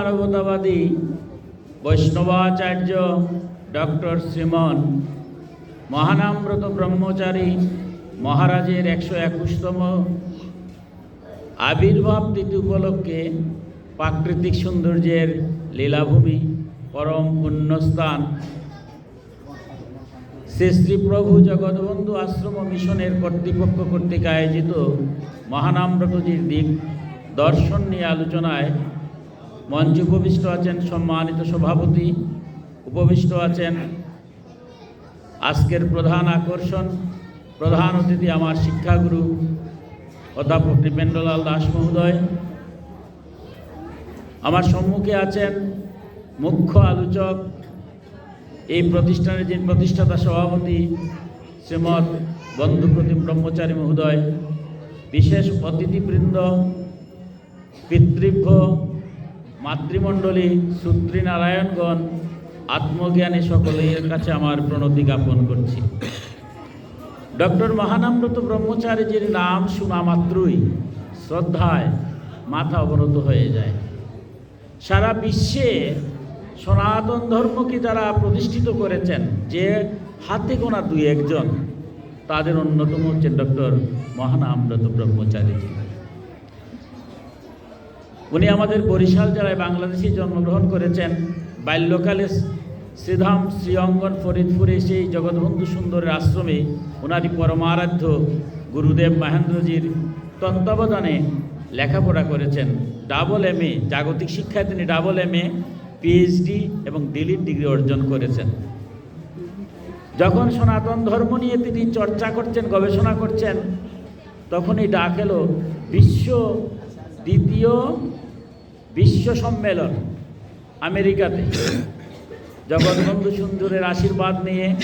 মানবতাবাদী বৈষ্ণবাচার্য doctor শ্রীমন মহানামব্রত ব্রহ্মচারী মহারাজের একশো একুশতম আবির্ভাব তিথি উপলক্ষে প্রাকৃতিক সৌন্দর্যের লীলাভূমি, পরম পুণ্যস্থান। শ্রী শ্রী প্রভু জগৎবন্ধু আশ্রম মিশনের কর্তৃপক্ষ কর্তৃক আয়োজিত মহানামব্রতজির দিক দর্শন নিয়ে আলোচনায় মঞ্চে উপবিষ্ট আছেন সম্মানিত সভাপতি, উপবিষ্ট আছেন আজকের প্রধান আকর্ষণ, প্রধান অতিথি আমার শিক্ষাগুরু, অধ্যাপক নৃপেন্দ্রলাল দাস মহোদয়। আমার সম্মুখে আছেন মুখ্য আলোচক, এই প্রতিষ্ঠানের যে প্রতিষ্ঠাতা সভাপতি শ্রীমৎ বন্ধুপ্রতিম ব্রহ্মচারী মহোদয়, বিশেষ অতিথিবৃন্দ পিতৃভ্য মাতৃমণ্ডলী সূত্রী নারায়ণগণ আত্মজ্ঞানী সকলের কাছে আমার প্রণতি জ্ঞাপন করছি। ডক্টর মহানামব্রত ব্রহ্মচারীজির নাম শোনা মাত্রই শ্রদ্ধায় মাথা অবনত হয়ে যায়। সারা বিশ্বে সনাতন ধর্মকে যারা প্রতিষ্ঠিত করেছেন, যে হাতে গোনা দুই একজন, তাদের অন্যতম হচ্ছেন ডক্টর মহানামব্রত ব্রহ্মচারীজি। উনি আমাদের বরিশাল জেলায় বাংলাদেশে জন্মগ্রহণ করেছেন। বাল্যকালে শ্রীধাম শ্রীঅঙ্গন ফরিদপুরে সেই জগৎবন্ধু সুন্দরের আশ্রমে ওনারই পরমারাধ্য গুরুদেব মহেন্দ্রজির তত্ত্বাবধানে লেখাপড়া করেছেন। ডাবল এম এ, জাগতিক শিক্ষায় তিনি ডাবল এম এ পিএইচডি এবং ডিলিট ডিগ্রি অর্জন করেছেন। যখন সনাতন ধর্ম নিয়ে তিনি চর্চা করছেন, গবেষণা করছেন, তখনই ডাক এলো বিশ্ব দ্বিতীয় বিশ্ব সম্মেলন আমেরিকাতে। জগৎবন্ধু সুন্দরের আশীর্বাদ নিয়ে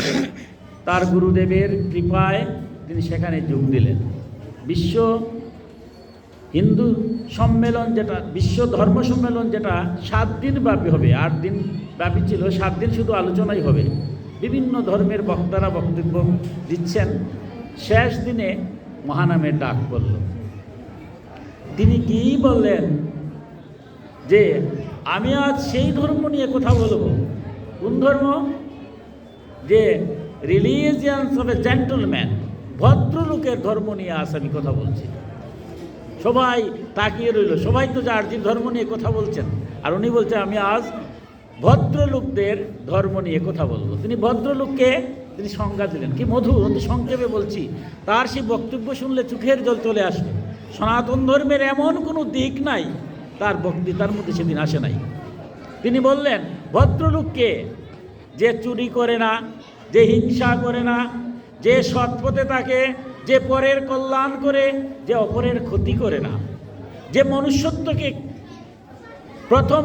তার গুরুদেবের কৃপায় তিনি সেখানে যোগ দিলেন। বিশ্ব হিন্দু সম্মেলন যেটা, বিশ্ব ধর্ম সম্মেলন যেটা, সাত দিন ব্যাপী হবে। আট দিন ব্যাপী ছিল, সাত দিন শুধু আলোচনাই হবে। বিভিন্ন ধর্মের বক্তারা বক্তব্য দিচ্ছেন। শেষ দিনে মহানামের ডাক পড়ল। তিনি কি বললেন? যে আমি আজ সেই ধর্ম নিয়ে কথা বলব। কোন ধর্ম? যে রিলিজিয়ান্স অফ এ জেন্টলম্যান ভদ্রলোকের ধর্ম নিয়ে আজ আমি কথা বলছি। সবাই তাকিয়ে রইল। সবাই তো যে ধর্ম নিয়ে কথা বলছেন। আর উনি বলছেন, আমি আজ ভদ্রলোকদের ধর্ম নিয়ে কথা বলব। তিনি ভদ্রলোককে তিনি সংজ্ঞা দিলেন। কি মধুর অতি সংক্ষেপে বলছি। তার সেই বক্তব্য শুনলে চোখের জল চলে আসবে। সনাতন ধর্মের এমন কোনো দিক নাই তার বক্তৃতার মধ্যে সেদিন আসে নাই। তিনি বললেন ভদ্রলোককে যে চুরি করে না, যে হিংসা করে না, যে সৎপথে থাকে, যে পরের কল্যাণ করে, যে অপরের ক্ষতি করে না। যে মনুষ্যত্বকে প্রথম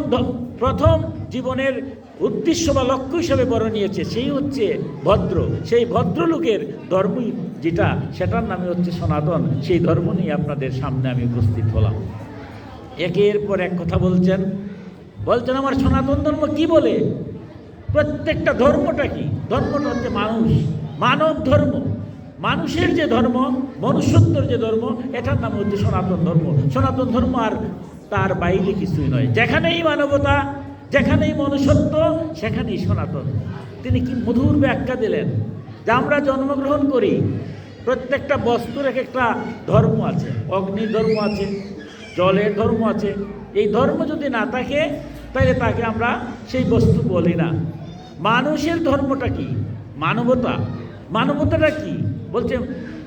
প্রথম জীবনের উদ্দেশ্য বা লক্ষ্য হিসেবে বড় নিয়েছে সেই হচ্ছে ভদ্র। সেই ভদ্রলোকের ধর্মই যেটা, সেটার নামে হচ্ছে সনাতন। সেই ধর্ম নিয়ে আপনাদের সামনে আমি উপস্থিত হলাম। একের পর এক কথা বলছেন। বলছেন, আমার সনাতন ধর্ম কি বলে? প্রত্যেকটা ধর্মটা কি? ধর্মটা হচ্ছে মানুষ। মানব ধর্ম। মানুষের যে ধর্ম, মনুষ্যত্বর যে ধর্ম, এটার নাম হচ্ছে সনাতন ধর্ম। সনাতন ধর্ম আর তার বাইরে কিছুই নয়। যেখানেই মানবতা, যেখানেই মনুষ্যত্ব, সেখানেই সনাতন। তিনি কি মধুর ব্যাখ্যা দিলেন যে আমরা জন্মগ্রহণ করি, প্রত্যেকটা বস্তুর এক একটা ধর্ম আছে। অগ্নি ধর্ম আছে জলের ধর্ম আছে। এই ধর্ম যদি না থাকে, তাহলে তাকে আমরা সেই বস্তু বলি না। মানুষের ধর্মটা কি? মানবতা। মানবতাটা কি? বলছে,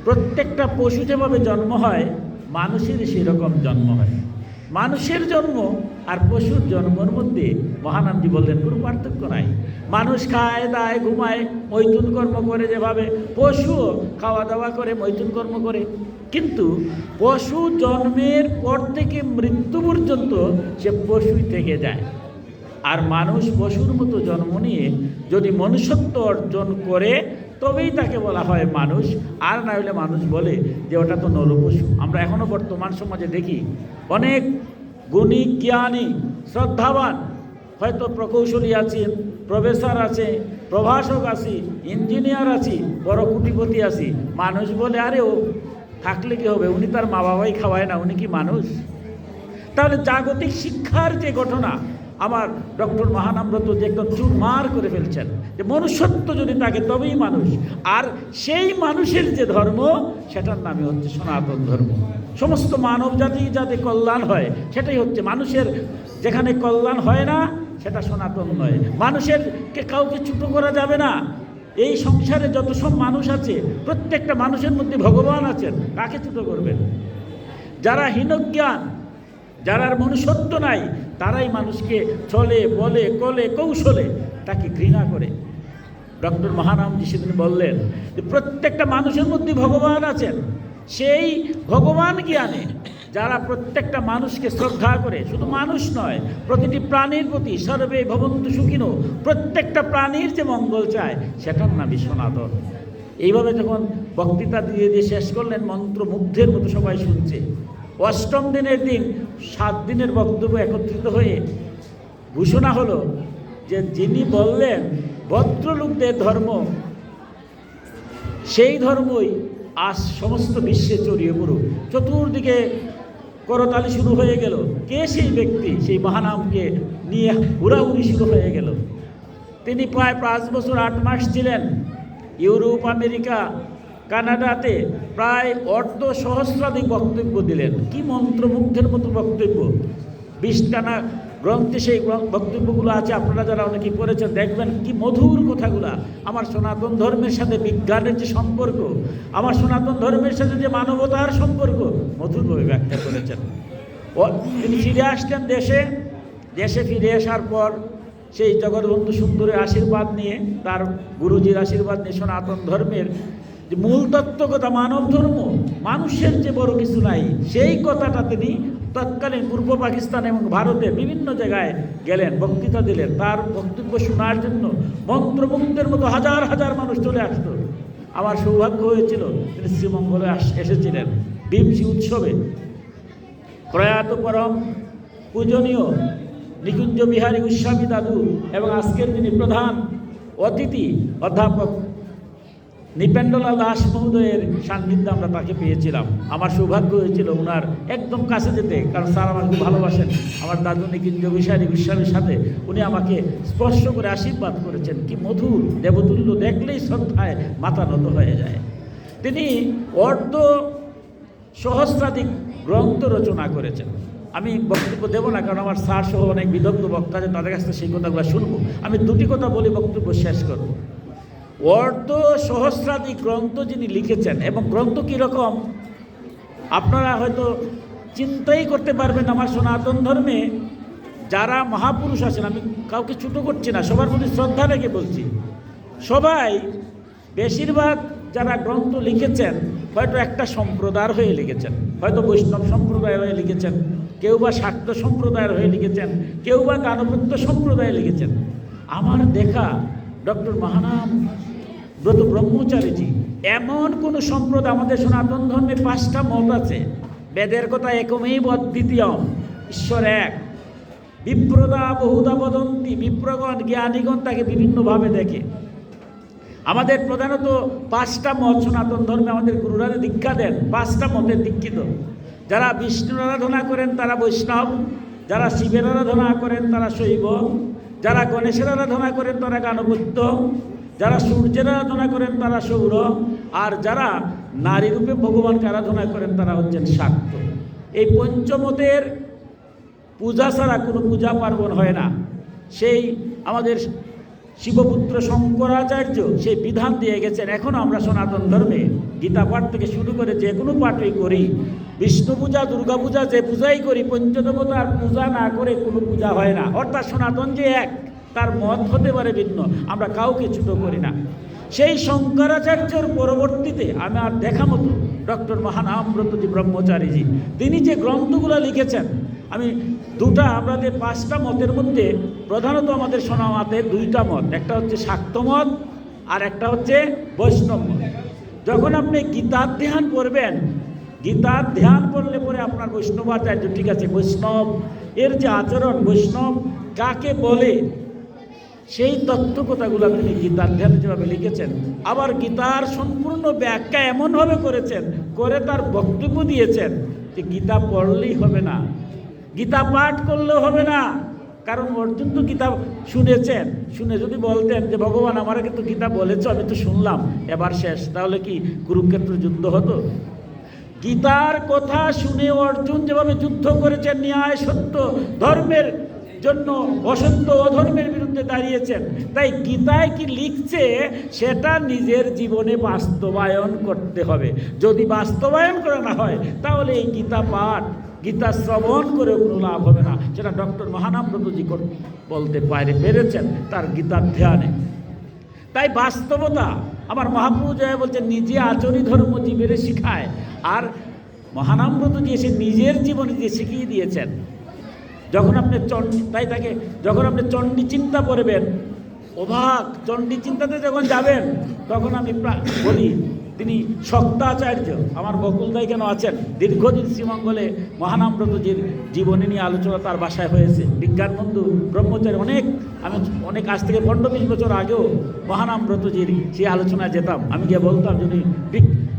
প্রত্যেকটা পশু যেভাবে জন্ম হয় মানুষের সেরকম জন্ম হয়। মানুষের জন্ম আর পশুর জন্মর মধ্যে মহানামজি বললেন, কোনো পার্থক্য নাই। মানুষ খায়, দায়, ঘুমায়, মৈথুন কর্ম করে যেভাবে, পশুও খাওয়া দাওয়া করে, মৈথুন কর্ম করে। কিন্তু পশু জন্মের পর থেকে মৃত্যু পর্যন্ত সে পশুই থেকে যায়। আর মানুষ পশুর মতো জন্ম নিয়ে যদি মনুষ্যত্ব অর্জন করে, তবেই তাকে বলা হয় মানুষ। আর না হলে মানুষ বলে যে, ওটা তো নরপশু। আমরা এখনও বর্তমান সমাজে দেখি, অনেক গুণী, জ্ঞানী, শ্রদ্ধাবান, হয়তো প্রকৌশলী আছেন প্রফেসর আছে, প্রভাষক আছি, ইঞ্জিনিয়ার আছি, বড় কুটিপতি আছি। মানুষ বলে, আরে ও থাকলে কি হবে? উনি তার মা বাবাই খাওয়ায় না, উনি কি মানুষ? তাহলে জাগতিক শিক্ষার যে ঘটনা, আমার ডক্টর মহানাম্রত যে একদম চুরমার করে ফেলছেন, যে মনুষ্যত্ব যদি থাকে, তবেই মানুষ। আর সেই মানুষের যে ধর্ম, সেটার নামই হচ্ছে সনাতন ধর্ম। সমস্ত মানব জাতি যাতে কল্যাণ হয়, সেটাই হচ্ছে মানুষের। যেখানে কল্যাণ হয় না সেটা সনাতন নয়। মানুষের কে কাউকে ছোটো করা যাবে না। এই সংসারে যত সব মানুষ আছে, প্রত্যেকটা মানুষের মধ্যে ভগবান আছেন, কাকে ছোটো করবেন? যারা হীনজ্ঞান, যারা মনুষ্যত্ব নাই, তারাই মানুষকে চলে, বলে, কলে, কৌশলে তাকে ঘৃণা করে। ডক্টর মহানামজি সেদিন বললেন যে, প্রত্যেকটা মানুষের মধ্যে ভগবান আছেন। সেই ভগবান জ্ঞানে যারা প্রত্যেকটা মানুষকে শ্রদ্ধা করে, শুধু মানুষ নয়, প্রতিটি প্রাণীর প্রতি সর্বে ভবন্ত সুখিনো, প্রত্যেকটা প্রাণীর যে মঙ্গল চায়, সেটার নামই সনাতন। এইভাবে যখন বক্তৃতা দিয়ে দিয়ে শেষ করলেন মন্ত্রমুগ্ধের মতো সবাই শুনছে। অষ্টম দিনের দিন, সাত দিনের বক্তব্য একত্রিত হয়ে ঘোষণা হলো যে যিনি বললেন, ভদ্রলোকদের ধর্ম, সেই ধর্মই আজ সমস্ত বিশ্বে ছড়িয়ে পড়ুক। চতুর্দিকে করতালি শুরু হয়ে গেল। কে সেই ব্যক্তি? সেই মহানামকে নিয়ে হুড়াহুড়ি শুরু হয়ে গেল। তিনি প্রায় পাঁচ বছর আট মাস ছিলেন। ইউরোপ, আমেরিকা, কানাডাতে প্রায় অর্ধ সহস্রাধিক বক্তব্য দিলেন। কি মন্ত্রমুগ্ধের মতো বক্তব্য? বিশটানা গ্রন্থে সেই বক্তব্যগুলো আছে, আপনারা যারা অনেকে পড়েছেন, দেখবেন কি মধুর কথাগুলা। আমার সনাতন ধর্মের সাথে বিজ্ঞানের যে সম্পর্ক, আমার সনাতন ধর্মের সাথে যে মানবতার সম্পর্ক, মধুরভাবে ব্যাখ্যা করেছেন। তিনি ফিরে আসলেন দেশে দেশে ফিরে আসার পর সেই জগৎবন্ধু সুন্দরের আশীর্বাদ নিয়ে, তার গুরুজির আশীর্বাদ নিয়ে সনাতন ধর্মের যে মূল তত্ত্বকতা মানব ধর্ম, মানুষের যে বড় কিছু নাই, সেই কথাটা তিনি তৎকালীন পূর্ব পাকিস্তান এবং ভারতে বিভিন্ন জায়গায় গেলেন, বক্তৃতা দিলেন। তার বক্তব্য শোনার জন্য মন্ত্রমুগ্ধের মতো হাজার হাজার মানুষ চলে আসতো। আমার সৌভাগ্য হয়েছিল তিনি শ্রীমঙ্গলে এসেছিলেন বিমসি উৎসবে। প্রয়াত পরম পূজনীয় নিকুঞ্জ বিহারী গোস্বামী দাদু এবং আজকের তিনি প্রধান অতিথি, অধ্যাপক নৃপেন্দ্রলাল দাস মহোদয়ের সান্নিধ্যে আমরা তাকে পেয়েছিলাম। আমার সৌভাগ্য হয়েছিল ওনার একদম কাছে যেতে, কারণ স্যার আমাকে খুব ভালোবাসেন। আমার দাদু নিকুঞ্জ বিহারী গোস্বামীর সাথে উনি আমাকে স্পর্শ করে আশীর্বাদ করেছেন। কি মধুর দেবতুল্য দেখলেই শ্রদ্ধায় মাথা নত হয়ে যায়। তিনি অর্ধ সহস্রাধিক গ্রন্থ রচনা করেছেন। আমি বক্তব্য দেবো না, কারণ আমার স্যার সহ অনেক বিদগ্ধ বক্তা আছে, তাদের কাছ থেকে সেই কথাগুলো শুনব। আমি দুটি কথা বলে, বক্তব্য শেষ করব। অর্ধ সহস্রাধিক গ্রন্থ যিনি লিখেছেন, এবং গ্রন্থ কীরকম আপনারা হয়তো চিন্তাই করতে পারবেন আমার সনাতন ধর্মে, যারা মহাপুরুষ আছেন, আমি কাউকে ছোটো করছি না, সবার প্রতি শ্রদ্ধা রেখে বলছি। সবাই বেশিরভাগ যারা গ্রন্থ লিখেছেন, হয়তো একটা সম্প্রদায়ের হয়ে লিখেছেন, হয়তো বৈষ্ণব সম্প্রদায়ের হয়ে লিখেছেন, কেউ বা শাক্ত সম্প্রদায়ের হয়ে লিখেছেন, কেউ বা গানপত্য সম্প্রদায়ে লিখেছেন। আমার দেখা ডক্টর মহানাম ব্রত ব্রহ্মচারীজি, এমন কোনো সম্প্রদায় আমাদের সনাতন ধর্মে পাঁচটা মত আছে। বেদের কথা একমেই দ্বিতীয়ম ঈশ্বর এক। বিপ্রদা বহুদা বদন্তি, বিপ্রগণ জ্ঞানীগণ তাকে বিভিন্নভাবে দেখে। আমাদের প্রধানত পাঁচটা মত সনাতন ধর্মে আমাদের গুরুরা দীক্ষা দেন, পাঁচটা মতের দীক্ষিত। যারা বিষ্ণুর আরাধনা করেন তারা বৈষ্ণব, যারা শিবের আরাধনা করেন তারা শৈব যারা গণেশের আরাধনা করেন তারা গানপত্য যারা সূর্যের আরাধনা করেন তারা সৌর, আর যারা নারী রূপে ভগবানকে আরাধনা করেন তারা হচ্ছেন শাক্ত। এই পঞ্চমতের পূজা ছাড়া কোনো পূজা পার্বণ হয় না। সেই আমাদের শিবপুত্র শঙ্করাচার্য সেই বিধান দিয়ে গেছেন এখনও আমরা সনাতন ধর্মে গীতা পাঠ থেকে শুরু করে যে কোনো পাঠই করি। বিষ্ণু পূজা দুর্গা পূজা যে পূজাই করি, পঞ্চদেবতার পূজা না করে কোনো পূজা হয় না। অর্থাৎ সনাতন যে এক, তার মত হতে পারে ভিন্ন। আমরা কাউকে ছোট করি না। সেই শঙ্করাচার্যর পরবর্তীতে আমার দেখা মতো ডক্টর মহানামব্রতজি ব্রহ্মচারীজি, তিনি যে গ্রন্থগুলো লিখেছেন, আমি দুটা, আমাদের পাঁচটা মতের মধ্যে প্রধানত আমাদের সোনামাতে দুইটা মত। একটা হচ্ছে শাক্ত মত, আর একটা হচ্ছে বৈষ্ণব মত। যখন আপনি গীতার ধ্যান করবেন গীতার ধ্যান করলে পরে আপনার বৈষ্ণব বৈষ্ণবাচার্য ঠিক আছে, বৈষ্ণব, এর যে আচরণ বৈষ্ণব কাকে বলে, সেই তত্ত্ব কথাগুলো তিনি গীতার ধ্যানে যেভাবে লিখেছেন, আবার গীতার সম্পূর্ণ ব্যাখ্যা এমনভাবে করেছেন, করে তার বক্তব্য দিয়েছেন যে গীতা পড়লেই হবে না, গীতা পাঠ করলেও হবে না। কারণ অর্জুন তো গীতা শুনেছেন, শুনে যদি বলতেন যে, ভগবান আমার কিন্তু গীতা বলেছ, আমি তো শুনলাম, এবার শেষ। তাহলে কি কুরুক্ষেত্র যুদ্ধ হতো? গীতার কথা শুনে অর্জুন যেভাবে যুদ্ধ করেছেন, ন্যায় সত্য, ধর্মের জন্য অসত্য অধর্মের বিরুদ্ধে দাঁড়িয়েছেন। তাই গীতায় কি লিখছে, সেটা নিজের জীবনে বাস্তবায়ন করতে হবে। যদি বাস্তবায়ন করা না হয়, তাহলে এই গীতা পাঠ, গীতা শ্রবণ করে কোনো লাভ হবে না। সেটা ডক্টর মহানামব্রতজি কর- বলতে পারে, পেরেছেন তার গীতার ধ্যানে তাই বাস্তবতা আমার মহাপ্রভু জয় বলছে, নিজে আচরি ধর্ম জীবের শিখায়। আর মহানামব্রতজি সে নিজের জীবনে যে শিখিয়ে দিয়েছেন, যখন আপনি চণ্ডী তাই তাকে, যখন আপনি চণ্ডী চিন্তা করবেন অবাক চণ্ডী চিন্তাতে যখন যাবেন, তখন আমি বলি, তিনি শক্তাচার্য আমার বকুলদাই কেন আছেন? দীর্ঘদিন শ্রীমঙ্গলে মহানামব্রতজির জীবনী নিয়ে আলোচনা তার বাসায় হয়েছে। বিজ্ঞান বন্ধু ব্রহ্মচারী, অনেক, আমি অনেক আজ থেকে পনেরো বিশ বছর আগেও মহানাম মহানামব্রতজির সেই আলোচনায় যেতাম, আমি গিয়ে বলতাম যদি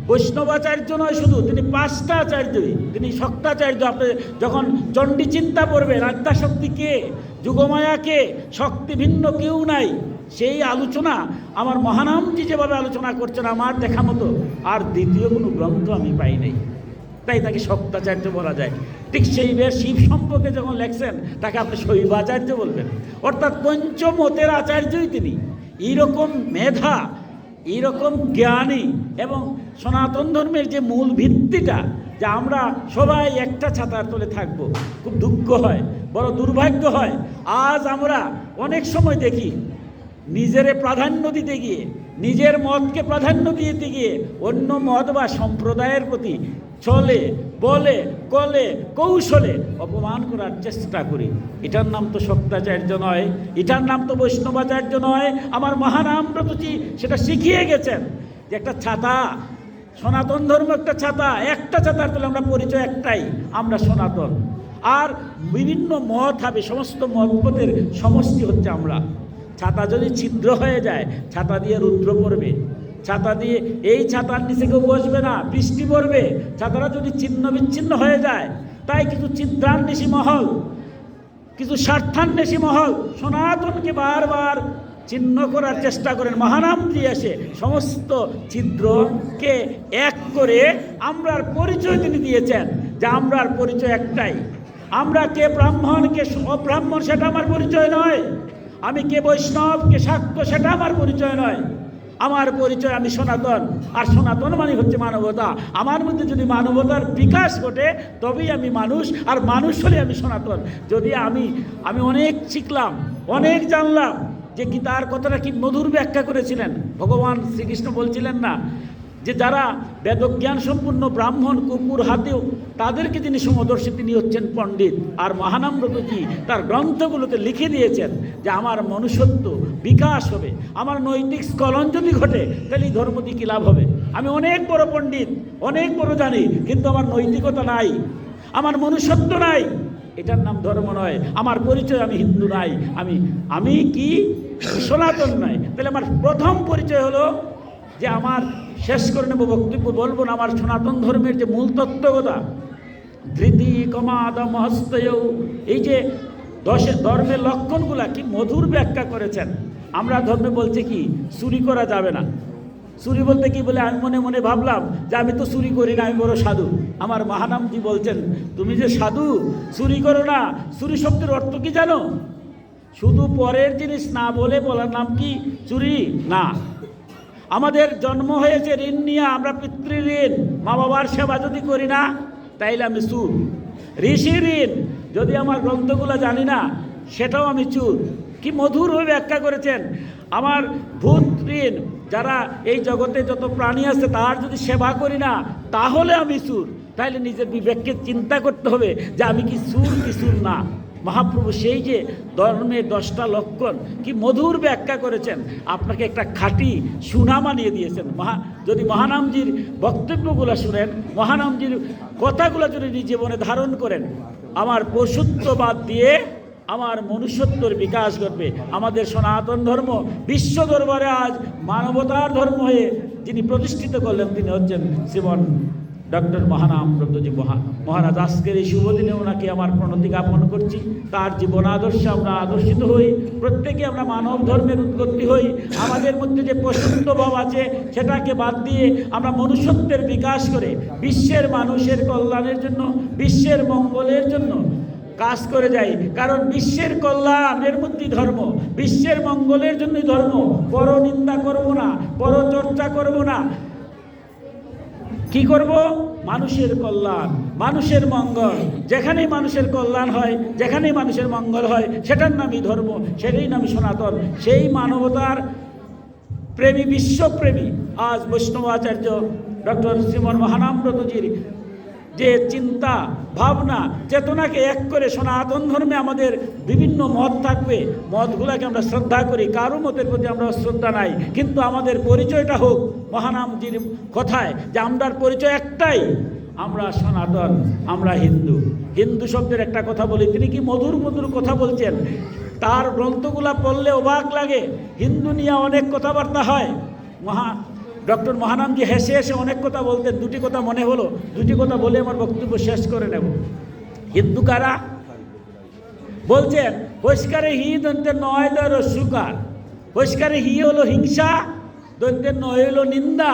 বৈষ্ণবাচার্য নয় শুধু, তিনি পাঁচটা আচার্যই তিনি শক্তাচার্য। আপনি যখন চণ্ডী চিন্তা করবেন আদ্যাশক্তি কে, যুগমায়া কে, শক্তি ভিন্ন কেউ নাই। সেই আলোচনা, আমার মহানামজি যেভাবে আলোচনা করছেন, আমার দেখা মতো। আর দ্বিতীয় কোনো গ্রন্থ আমি পাই নাই। তাই তাকে শক্তাচার্য বলা যায়। ঠিক সেই বেশ শিব সম্পর্কে যখন লেখছেন, তাকে আপনি শৈবাচার্য বলবেন। অর্থাৎ পঞ্চমতের আচার্যই তিনি। এইরকম মেধা, এইরকম জ্ঞানী এবং সনাতন ধর্মের যে মূল ভিত্তিটা, যে আমরা সবাই একটা ছাতার তলে থাকব, খুব দুঃখ হয়, বড় দুর্ভাগ্য হয়। আজ আমরা অনেক সময় দেখি নিজেরে প্রাধান্য দিতে গিয়ে, নিজের মতকে প্রাধান্য দিতে গিয়ে অন্য মত বা সম্প্রদায়ের প্রতি চলে, বলে, কলে, কৌশলে অপমান করার চেষ্টা করি। এটার নাম তো শক্তাচার্য নয়, এটার নাম তো বৈষ্ণবাচার্য নয়। আমার মহানাম ব্রতজি সেটা শিখিয়ে গেছেন যে একটা ছাতা, সনাতন ধর্ম একটা ছাতা, একটা ছাতার তলে আমরা পরিচয় একটাই, আমরা সনাতন। আর বিভিন্ন মত হবে, সমস্ত মতপথের সমষ্টি হচ্ছে আমরা। ছাতা যদি ছিদ্র হয়ে যায়, ছাতা দিয়ে রুদ্র পড়বে। ছাতা দিয়ে এই ছাতার নিচে কেউ বসবে না, বৃষ্টি পড়বে। ছাতাটা যদি ছিন্ন বিচ্ছিন্ন হয়ে যায়, তাই কিছু ছিদ্রান্বেষী মহল, কিছু স্বার্থান্বেষী মহল সনাতনকে বারবার চিহ্ন করার চেষ্টা করেন। মহানাম দিয়ে এসে সমস্ত ছিদ্রকে এক করে আমরার পরিচয় তিনি দিয়েছেন যে আমরার পরিচয় একটাই। আমরা কে ব্রাহ্মণ, কে অব্রাহ্মণ, সেটা আমার পরিচয় নয়। আমি কে বৈষ্ণব, কে শাক্ত সেটা আমার পরিচয় নয়। আমার পরিচয় আমি সনাতন, আর সনাতন মানে হচ্ছে মানবতা। আমার মধ্যে যদি মানবতার বিকাশ ঘটে, তবেই আমি মানুষ, আর মানুষ হলে আমি সনাতন। যদি আমি আমি অনেক শিখলাম, অনেক জানলাম যে গীতার কথাটা কি মধুর ব্যাখ্যা করেছিলেন। ভগবান শ্রীকৃষ্ণ বলছিলেন না যে যারা বেদজ্ঞান সম্পূর্ণ ব্রাহ্মণ কুকুর হাতেও তাদেরকে যিনি সমদর্শী তিনি হচ্ছেন পণ্ডিত আর মহানাম মহানাম্রতজি তার গ্রন্থগুলোতে লিখে দিয়েছেন যে আমার মনুষ্যত্ব বিকাশ হবে, আমার নৈতিক স্খলন যদি ঘটে, তাহলে এই ধর্ম দিয়ে কী লাভ হবে? আমি অনেক বড় পণ্ডিত, অনেক বড় জানি, কিন্তু আমার নৈতিকতা নাই, আমার মনুষ্যত্ব নাই। এটার নাম ধর্ম নয়, আমার পরিচয় আমি হিন্দু নাই, আমি আমি কি সনাতন নয় তাহলে আমার প্রথম পরিচয় হলো যে আমার শেষ করে নেব বক্তব্য, বলব না আমার সনাতন ধর্মের যে মূল তত্ত্বকতা ধৃতি কমাদ মহস্তয়। এই যে দশে ধর্মের লক্ষণগুলা কি মধুর ব্যাখ্যা করেছেন। আমরা ধর্মে বলছি কি, চুরি করা যাবে না। চুরি বলতে কি বলে? আমি মনে মনে ভাবলাম যে আমি তো চুরি করি না, আমি বড় সাধু। আমার মহানামজি বলছেন, তুমি যে সাধু, চুরি করো না। চুরি শব্দের অর্থ কি জানো? শুধু পরের জিনিস না বলে বলার নাম কি? চুরি? না। আমাদের জন্ম হয়েছে ঋণ নিয়ে, আমরা পিতৃঋণ মা বাবার সেবা যদি করি না, তাইলে আমি চুর। ঋষি ঋণ, যদি আমার গ্রন্থগুলো জানি না, সেটাও আমি চুর। কি মধুরভাবে ব্যাখ্যা করেছেন। আমার ভূত ঋণ, যারা এই জগতে যত প্রাণী আছে, তার যদি সেবা করি না, তাহলে আমি চুর। তাহলে নিজের বিবেককে চিন্তা করতে হবে যে আমি কি সুর কি সুর না। মহাপ্রভু সেই যে ধর্মের দশটা লক্ষণ, কি মধুর ব্যাখ্যা করেছেন। আপনাকে একটা খাঁটি সুনা মানিয়ে দিয়েছেন। মহা, যদি মহানামজির বক্তব্যগুলো শুনেন মহানামজির কথাগুলো যদি নিজ জীবনে ধারণ করেন, আমার পশুত্ববাদ দিয়ে আমার মনুষ্যত্বর বিকাশ ঘটবে। আমাদের সনাতন ধর্ম, বিশ্ব দরবারে আজ মানবতার ধর্ম হয়ে যিনি প্রতিষ্ঠিত করলেন, তিনি হচ্ছেন শ্রীমন ডক্টর মহানাম ব্রতজি মহা, মহারাজ, আজকের এই শুভ দিনে ওনাকে আমার প্রণতি জ্ঞাপন করছি। তার জীবন আদর্শে আমরা আদর্শিত হই, প্রত্যেকে আমরা মানব ধর্মের উৎপত্তি হই। আমাদের মধ্যে যে ভাব আছে, সেটাকে বাদ দিয়ে আমরা মনুষ্যত্বের বিকাশ করে, বিশ্বের মানুষের কল্যাণের জন্য, বিশ্বের মঙ্গলের জন্য কাজ করে যাই। কারণ বিশ্বের কল্যাণের মধ্যেই ধর্ম, বিশ্বের মঙ্গলের জন্যই ধর্ম। পর নিন্দা করব না পর চর্চা করব না। কি করব? মানুষের কল্যাণ, মানুষের মঙ্গল। যেখানেই মানুষের কল্যাণ হয়, যেখানেই মানুষের মঙ্গল হয়, সেটার নামই ধর্ম সেটাই নামই সনাতন। সেই মানবতার প্রেমী, বিশ্বপ্রেমী আজ বৈষ্ণব আচার্য ডক্টর শ্রীমন মহানাম্রতজির যে চিন্তা, ভাবনা, চেতনাকে এক করে সনাতন ধর্মে আমাদের বিভিন্ন মত থাকবে, মতগুলোকে আমরা শ্রদ্ধা করি, কারও মতের প্রতি আমরা শ্রদ্ধা নাই, কিন্তু আমাদের পরিচয়টা হোক মহানামজির কথায় যে আমরার পরিচয় একটাই, আমরা সনাতন, আমরা হিন্দু। হিন্দু শব্দের একটা কথা বলি, তিনি কি মধুর মধুর কথা বলছেন? তার গ্রন্থগুলা পড়লে অবাক লাগে, হিন্দু নিয়ে অনেক কথাবার্তা হয়, মহা ডক্টর মহানামজি হেসে হেসে অনেক কথা বলতেন, দুটি কথা মনে হলো, দুটি কথা বলে আমার বক্তব্য শেষ করে নেব। হিন্দু কারা বলছেন পরিষ্কারে হি দন্তের নয় দয় রস্যুকার পরিষ্কারে হি হলো হিংসা দন্তের নয় হইল নিন্দা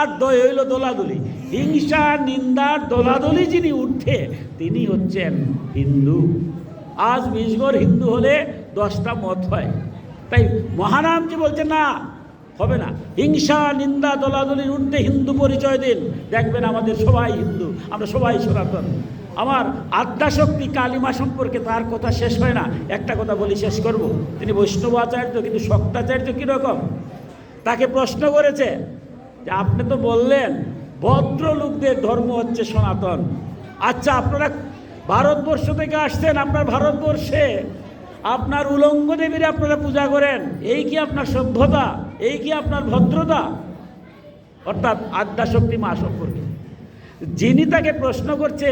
আর দয় হইল দোলাদলি। হিংসা নিন্দার দোলাদলি যিনি উঠে তিনি হচ্ছেন হিন্দু। আজ বিশগড় হিন্দু হলে দশটা মত হয়। তাই মহানামজি বলছেন, না হবে না। হিংসা, নিন্দা, দলাদলির ঊর্ধ্বে হিন্দু পরিচয় দিন। দেখবেন আমাদের সবাই হিন্দু, আমরা সবাই সনাতন। আমার আদ্যাশক্তি কালিমা সম্পর্কে তার কথা শেষ হয় না। একটা কথা বলি, শেষ করব। তিনি বৈষ্ণব আচার্য, কিন্তু শক্তাচার্য কীরকম? তাকে প্রশ্ন করেছে যে, আপনি তো বললেন ভদ্রলোকদের ধর্ম হচ্ছে সনাতন। আচ্ছা আপনারা ভারতবর্ষ থেকে আসছেন, আপনার ভারতবর্ষে। আপনার উলঙ্গ দেবীর আপনারা পূজা করেন। এই কি আপনার সভ্যতা? এই কি আপনার ভদ্রতা? অর্থাৎ আদ্যাশক্তি মা সম্পর্কে। যিনি তাকে প্রশ্ন করছে,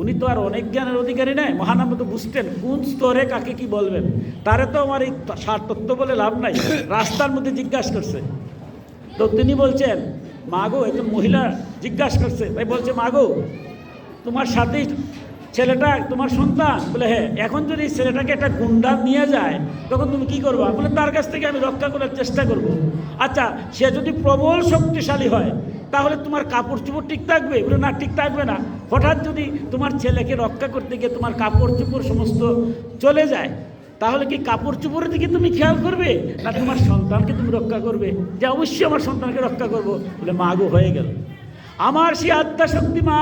উনি তো আর অনেক জ্ঞানের অধিকারী নয়। মহানাম তো বুঝতেন, কোন স্তরে কাকে কি বলবেন। তারে তো আমার এই তত্ত্ব বলে লাভ নাই। রাস্তার মধ্যে জিজ্ঞাসা করছে। তো তিনি বলছেন মাগো একজন মহিলা জিজ্ঞাসা করছে। তাই বলছে মাগো তোমার সাথেই ছেলেটা তোমার সন্তান? বলে হ্যাঁ এখন যদি ছেলেটাকে একটা গুন্ডা নিয়ে যায়, তখন তুমি কি করবা? বলে তার কাছ থেকে আমি রক্ষা করার চেষ্টা করব। আচ্ছা সে যদি প্রবল শক্তিশালী হয়, তাহলে তোমার কাপড় চোপড় ঠিক থাকবে? বলে, না, ঠিক থাকবে না। হঠাৎ যদি তোমার ছেলেকে রক্ষা করতে গিয়ে তোমার কাপড় চোপড় সমস্ত চলে যায়, তাহলে কি কাপড় চোপড়ের দিকে তুমি খেয়াল করবে? না, তোমার সন্তানকে তুমি রক্ষা করবে? যে, অবশ্যই আমার সন্তানকে রক্ষা করব। বলে মাগো হয়ে গেল। আমার সেই আত্মাশক্তি মা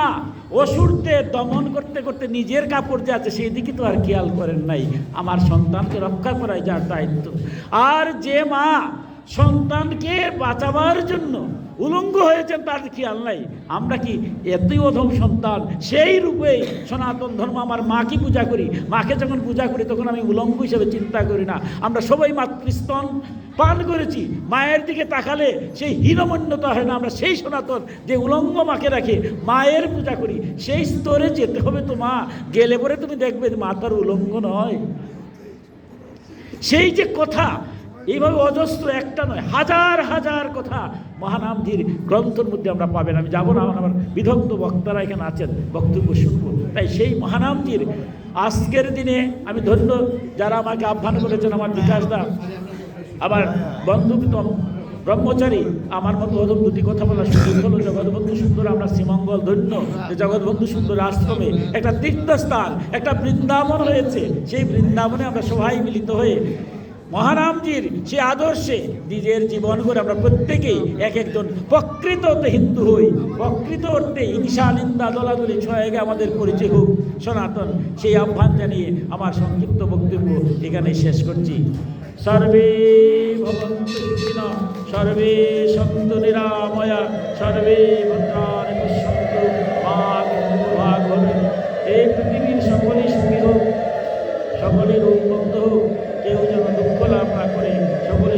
অসুরদের দমন করতে করতে নিজের কাপড় যে আছে, সেই দিকে তো আর খেয়াল করেন নাই। আমার সন্তানকে রক্ষা করাই যার দায়িত্ব। আর যে মা সন্তানকে বাঁচাবার জন্য উলঙ্গ হয়েছেন তার খেয়াল নাই। আমরা কি এতই অধম সন্তান? সেই রূপে সনাতন ধর্ম আমার মাকে পূজা করি। মাকে যখন পূজা করি, তখন আমি উলঙ্গ হিসেবে চিন্তা করি না। আমরা সবাই মাতৃস্তন পান করেছি। মায়ের দিকে তাকালে সেই হীনমন্যতা হয় না। আমরা সেই সনাতন যে উলঙ্গ মাকে রাখে, মায়ের পূজা করি। সেই স্তরে যেতে হবে তো মা। গেলে পরে তুমি দেখবে মা তার উলঙ্গ নয়। সেই যে কথা এইভাবে অজস্র একটা নয়, হাজার হাজার কথা মহানামজির গ্রন্থের মধ্যে আমরা পাবেন। আমি যাব না, আমার বিধগ্ধ বক্তারা এখানে আছেন, বক্তব্য শুনব। তাই সেই মহানামজির আজকের দিনে আমি ধন্য, যারা আমাকে আহ্বান করেছেন আমার বিকাশ দা আমার বন্ধুবিতম ব্রহ্মচারী, আমার মতো অধম দুটি কথা বলার সুযোগ হলো জগৎবন্ধু সুন্দর, আমরা শ্রীমঙ্গল ধন্য। যে জগৎবন্ধু সুন্দর আশ্রমে একটা তীর্থস্থান, একটা বৃন্দাবন হয়েছে সেই বৃন্দাবনে আমরা সবাই মিলিত হয়ে মহারামজির সে আদর্শে নিজের জীবন করে আমরা প্রত্যেকেই এক একজন প্রকৃত হিন্দু হই প্রকৃত অর্থে হিংসা নিন্দা দলাদলি ছয়গে আমাদের পরিচয় হোক। সনাতন সেই আহ্বান জানিয়ে আমার সংক্ষিপ্ত বক্তব্য এখানে শেষ করছি। সর্বে সুখিনঃ, সর্বে সন্তু নিরাময়া সর্বে ভদ্রাণি পশ্যন্তু ভাগ এই পৃথিবীর সকলেই সুখী হোক সকলের উন্মুক্ত হোক কেউ যেন মোকাবেলা আমরা করে সকলে